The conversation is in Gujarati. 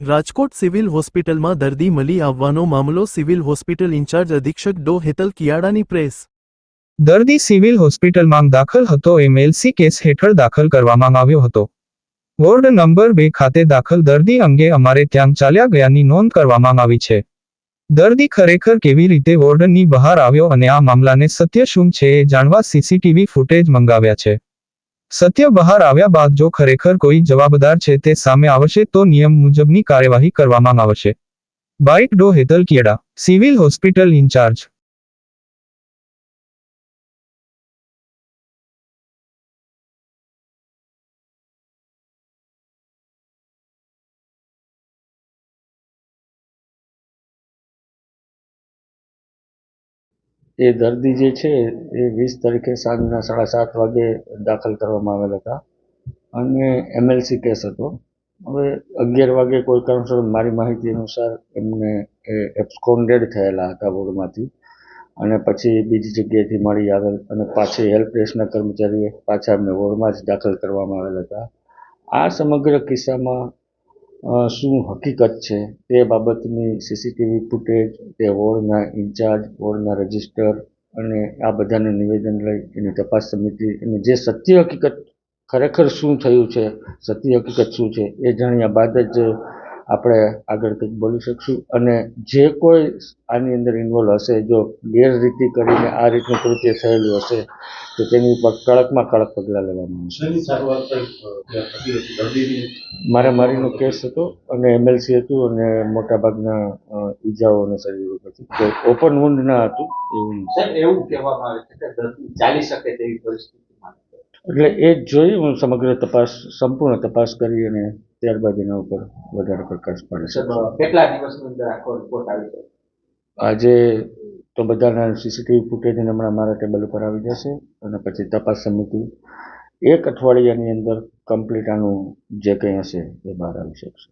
રાજકોટ સિવિલ હોસ્પિટલમાં દર્દી મળી આવવાનો મામલો સિવિલ હોસ્પિટલ ઇન્ચાર્જ અધિક્ષક ડો. હેતલ કિયાડાની પ્રેસ. દર્દી સિવિલ હોસ્પિટલમાં દાખલ હતો એમએલસી કેસ હેઠળ દાખલ કરવામાં આવ્યો હતો. વોર્ડ નંબર બે ખાતે દાખલ દર્દી અંગે અમારે ત્યાં ચાલ્યા ગયાની નોંધ કરવામાં આવી છે. દર્દી ખરેખર કેવી રીતે વોર્ડની બહાર આવ્યો અને આ મામલાને સત્ય શું છે એ જાણવા સીસીટીવી ફૂટેજ મંગાવ્યા છે. સત્ય બહાર આવ્યા બાદ જો ખરેખર કોઈ જવાબદાર છે તે સામે આવશે તો નિયમ મુજબની કાર્યવાહી કરવામાં આવશે. બાઇક ડો Hetal Kiyada civil hospital incharge એ દર્દી જે છે, એ વીસ તારીખે સાંજના સાડા સાત વાગે દાખલ કરવામાં આવેલ હતા. અને એમએલસી કેસ હતો. હવે અગિયાર વાગે કોઈ કારણસર મારી માહિતી અનુસાર એમને એ એબ્સકોન્ડેડ થયેલા હતા વોર્ડમાંથી. અને પછી બીજી જગ્યાએથી મળી આવેલ અને પાછી હેલ્પ ડેસ્કના કર્મચારીએ પાછા એમને વોર્ડમાં જ દાખલ કરવામાં આવેલ હતા. આ સમગ્ર કિસ્સામાં શું હકીકત છે તે બાબતની સીસીટીવી ફૂટેજ તે વોર્ડના ઇન્ચાર્જ, વોર્ડના રજિસ્ટર અને આ બધાનું નિવેદન લઈ એની તપાસ સમિતિ અને જે સત્ય હકીકત ખરેખર શું થયું છે, સત્ય હકીકત શું છે એ જાણ્યા બાદ જ આપણે આગળ કંઈક બોલી શકશું. અને જે કોઈ આની અંદર ઇન્વોલ્વ હશે, જો ગેરરીતિ કરીને આ રીતનું કૃત્ય થયેલું હશે તો તેની ઉપર કડકમાં કડક પગલાં લેવામાં આવશે મારામારીનો કેસ હતો અને એમએલસી હતું અને મોટાભાગના ઈજાઓ અને શરીર હતી ઓપન વુન્ડ ના હતું એવું. એવું કહેવામાં આવે છે કે દર્દી ચાલી શકે તેવી પરિસ્થિતિમાં. એટલે એ જ જોઈ હું સમગ્ર તપાસ સંપૂર્ણ તપાસ કરી અને ત્યારબાદ એના ઉપર વધારે પ્રકાશ પાડે છે. કેટલા દિવસની અંદર આખો રિપોર્ટ આવી આજે તો બધાના સીસીટીવી ફૂટેજ હમણાં મારા ટેબલ ઉપર આવી જશે અને પછી તપાસ સમિતિ એક અઠવાડિયાની અંદર કમ્પ્લીટ આનું જે કંઈ હશે એ બહાર આવી શકશે.